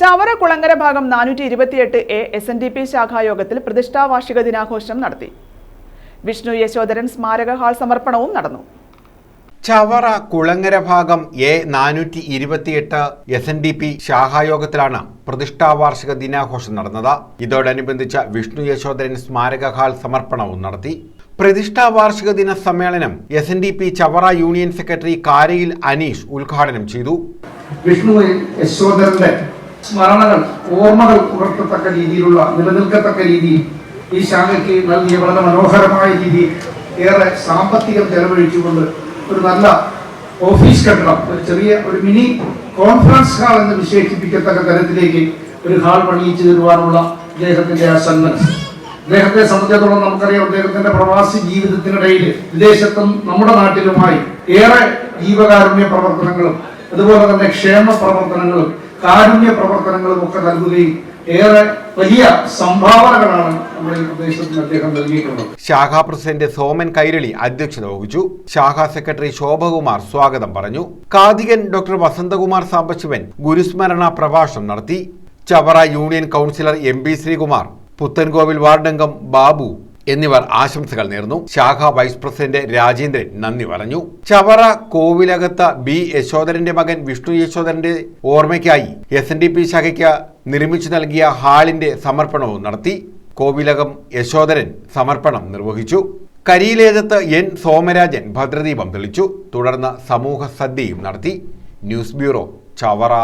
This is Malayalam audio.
ചവറ കുളങ്ങര ഭാഗം നാനൂറ്റി ഇരുപത്തിയെട്ട് A S N D P ശാഖായോഗത്തിൽ പ്രതിഷ്ഠാ വാർഷിക ദിനാഘോഷം നടത്തി. വിഷ്ണു യശോധരൻ സ്മാരക ഹാൾ സമർപ്പണവും നടന്നു. ചവറ കുളങ്ങര ഭാഗം എ നാനൂറ്റി ഇരുപത്തിയെട്ട് എസ് എൻ ഡി പി ശാഖായോഗത്തിലാണ് പ്രതിഷ്ഠാവാർഷിക ദിനാഘോഷം നടന്നത്. ഇതോടനുബന്ധിച്ച് വിഷ്ണു യശോധരൻ സ്മാരക ഹാൾ സമർപ്പണവും നടത്തി. പ്രതിഷ്ഠാ വാർഷിക ദിന സമ്മേളനം S N D P Chavara union secretary Karayil Aneesh ഉദ്ഘാടനം ചെയ്തു. വിഷ്ണു യശോധരന്റെ സ്മരണകൾ ഓർമ്മകൾ ഉണർത്തത്തക്ക രീതിയിലുള്ള നിലനിൽക്കത്തക്ക രീതിയിൽ ഈ ശാഖയ്ക്ക് നൽകിയ വളരെ മനോഹരമായ രീതിയിൽ ഏറെ സാമ്പത്തികം ചെലവഴിച്ചുകൊണ്ട് ഒരു നല്ല ഓഫീസ് കെട്ടിടം ഒരു ചെറിയ ഒരു മിനി കോൺഫറൻസ് ഹാൾ എന്ന് വിശേഷിപ്പിക്കത്തക്ക തരത്തിലേക്ക് ഒരു ഹാൾ പണിയിച്ചു തരുവാനുള്ള അദ്ദേഹത്തിന്റെ ആ സന്മനസ് അദ്ദേഹത്തെ സംബന്ധിച്ചിടത്തോളം നമുക്കറിയാം അദ്ദേഹത്തിന്റെ പ്രവാസി ജീവിതത്തിനിടയിൽ വിദേശത്തും നമ്മുടെ നാട്ടിലുമായി ഏറെ ജീവകാരുണ്യ പ്രവർത്തനങ്ങളും അതുപോലെ തന്നെ ക്ഷേമ പ്രവർത്തനങ്ങളും കാരുണ്യ പ്രവർത്തനങ്ങളും ഒക്കെ നൽകുകയും ഏറെ വലിയ സംഭാവനകളാണ് നമ്മുടെ അദ്ദേഹം ശാഖാ പ്രസിഡന്റ് സോമൻ കൈരളി അധ്യക്ഷത വഹിച്ചു. ശാഖാ സെക്രട്ടറി ശോഭകുമാർ സ്വാഗതം പറഞ്ഞു. കാതികൻ ഡോക്ടർ വസന്തകുമാർ സാംബശിവൻ ഗുരുസ്മരണ പ്രഭാഷണം നടത്തി. Chavara union councillor M P Sreekumar Puthenkovil വാർഡംഗം Babu എന്നിവർ ആശംസകൾ നേർന്നു. ശാഖ വൈസ് പ്രസിഡന്റ് രാജേന്ദ്രൻ നന്ദി പറഞ്ഞു. ചവറ കോവിലകത്ത് ബി യശോധരന്റെ മകൻ വിഷ്ണു യശോധരന്റെ ഓർമ്മയ്ക്കായി എസ് എൻ ഡി പി ശാഖയ്ക്ക് നിർമ്മിച്ചു നൽകിയ ഹാളിന്റെ സമർപ്പണവും നടത്തി. കോവിലകം യശോധരൻ സമർപ്പണം നിർവഹിച്ചു. കരിയിലേതത്ത് എൻ സോമരാജൻ ഭദ്രദീപം തെളിച്ചു. തുടർന്ന് സമൂഹ സദ്യയും നടത്തി. News bureau Chavara.